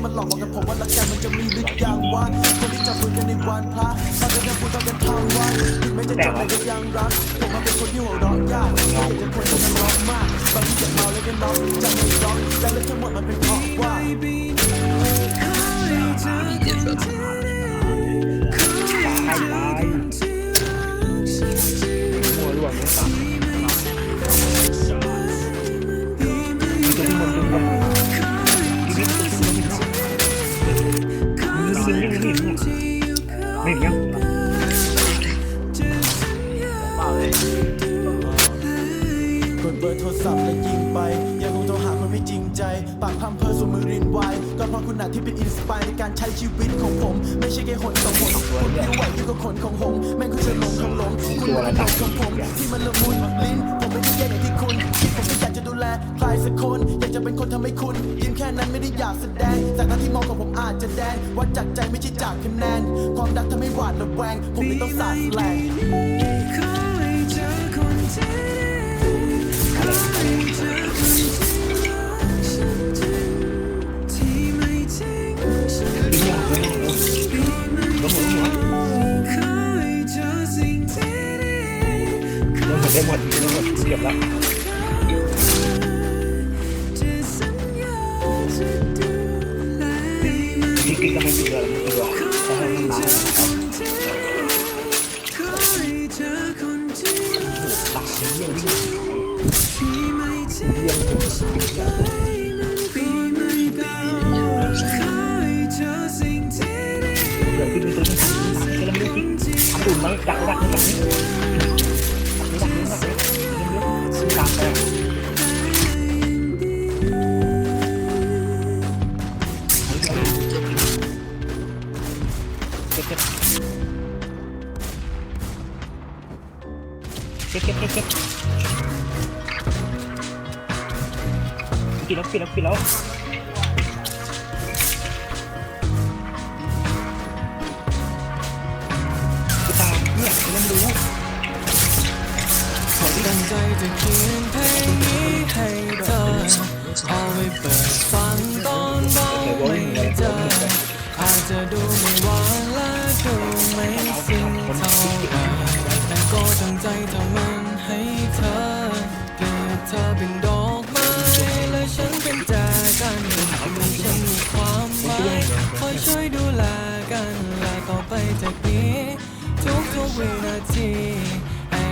ที่มันหลอกบอกกันผมว่ารักกันมันจะมีหรือยังวะคนที่จับมือกันในวันพระมันจะยังพูดต้องเป็นทางวันถึงไม่จะจบแต่ก็ยังรักผมมาเป็นคนที่หัวร้อนยากอยากจะคนที่มันร้องมากบางทีอยากเมาแล้วก็น้องจะไม่ร้องแต่เรื่องทั้งหมดมันเป็นเพราะว่า กดเบอร์โทรศัพท์และยิงไป ยังคงโทรหาคนไม่จริงใจ ปากพร่ำเพ้อสมือรินไวก็เพราะคุณอาจที่เป็นอินสปายในการใช้ชีวิตของผม ไม่ใช่แค่หนสองหนคุณไม่ไหวยิ่งกว่าขนของหงแม่งคุณจะหลงของหลงคุณเป็นหลงของผม ที่มันละมุนลิ้นผมไม่ได้แย่อย่างที่คุณคิดผมก็อยากจะดูแลใครสักคน อยากจะเป็นคนทำให้คุณยิ้มแค่นั้นไม่ได้อยากแสดง จากนั้นที่มองของผมอาจจะแดงวัดจากใจไม่ใช่จากคะแนน ความรักทำให้หวาดระแวง ผมไม่ต้องสาดแสลง ที่กินก็ไม่ติดเลยมันติดหรอกแต่ให้มันมาตาเยี่ยมวิ่เยี่ยมถึงเดี๋ยวที่มีตัวที่ทำทำที่เราไม่รู้ที่ทำดูมั้งดักดักนี่ดักนี่ดักนี่ดักนี่ดักนี่ดักไก็บเก็บเก็บเก็บเก็บเก็บกินแล้วกินแล้วกินแล้วกูตามไม่ยกจะเล่นรู้ตั้งใจจะเขียนเพลงนี้ให้เธอเอาไว้เปิดฟังตอนเราไม่เจออาจจะดูไม่หวา เธอเป็นดอกไม้และฉันเป็นแจกันให้ฉันมีความหมายคอยช่วยดูแลกันและต่อไปจากนี้ ทุกทุกวินาทีให้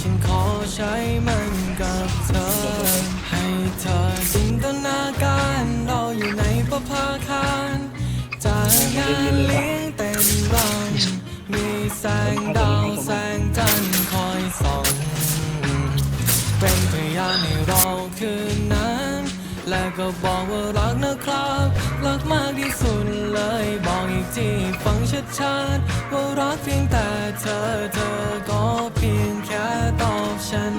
ฉันขอใช้มันกับเธอ ให้เธอจินตนาการเราอยู่ในประภาคารจากงานเลี้ยงเต็มรังมีแสงดาวแสงจันทร์ ก็บอกว่ารักนะครับ รักมากที่สุดเลย บอกอีกทีฟังชัดๆว่ารักเพียงแต่เธอ เธอก็เพียงแค่ตอบฉัน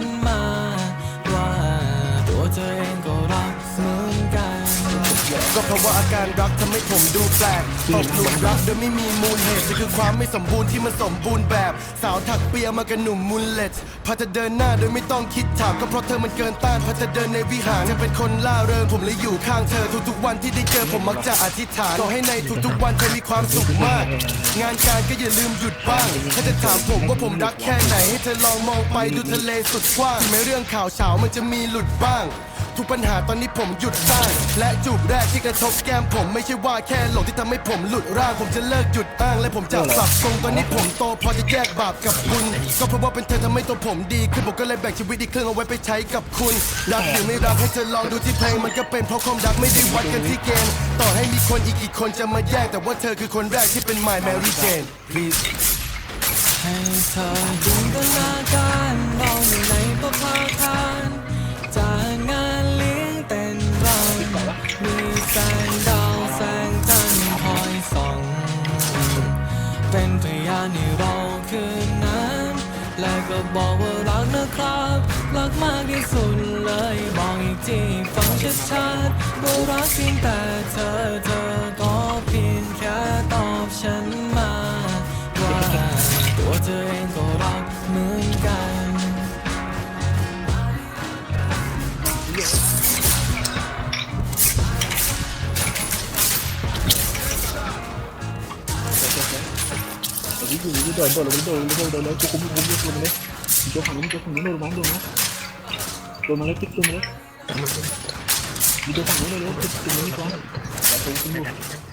ก็เพราะว่าอาการรักทำให้ผมดูแปลกตกหลุมรักโดยไม่มีมูลเหตุจะคือความไม่สมบูรณ์ที่มันสมบูรณ์แบบ สาวถักเปียมากับหนุ่มมูลเลตพาจะเดินหน้าโดยไม่ต้องคิดถามก็เพราะเธอมันเกินต้านพาจะเดินในวิหารจะเป็นคนล่าเริงผมเลยอยู่ข้างเธอทุกๆวันที่ได้เจอผมมักจะอธิษฐานขอให้ในทุกๆวันเธอมีความสุขมาก งานการก็อย่าลืมหยุดบ้างถ้าจะถามผมว่าผมรักแค่ไหนให้เธอลองมองไปดูทะเลสุดกว้างถึงแม้เรื่องข่าวเฉามันจะมีหลุดบ้าง ทุกปัญหาตอนนี้ผมหยุดสร้างและจูบแรกที่กระทบแก้มผมไม่ใช่ว่าแค่หลงที่ทำให้ผมหลุดร่างผมจะเลิกหยุดอ้างและผมจะปรับทรงตอนนี้ผมโตพอจะแยกบาปกับคุณก็เพราะว่าเป็นเธอทำให้ตัวผมดีขึ้นผมก็เลยแบ่งชีวิตอีกครึ่งเอาไว้ไปใช้กับคุณรักหรือไม่รักให้เธอลองดูที่เพลงมันก็เป็นเพราะความรักไม่ได้วัดกันที่เกณฑ์ต่อให้มีคนอีกกี่คนจะมาแย่งแต่ว่าเธอคือคนแรกที่เป็น my Mary Jane Please ให้เธอจินตนาการเราอยู่ในประภาคา ก็บอกว่ารักนะครับ รักมากที่สุดเลย บอกอีกทีฟังชัดๆว่ารักเพียงแต่เธอเธอ อ้ที่อยู่ที่โดนโดนลงโดนเดนโดนเลยกูคุมคุมคุมเลยโจฝั่งนี้โจฝั่งนี้โดนมาโดนมาโดนมาเลยติ๊กโดนมาเลยมีโจฝั่งนี้เลยเลยติ๊กโดนมานี่ก่อนแต่ผมคุมอยู่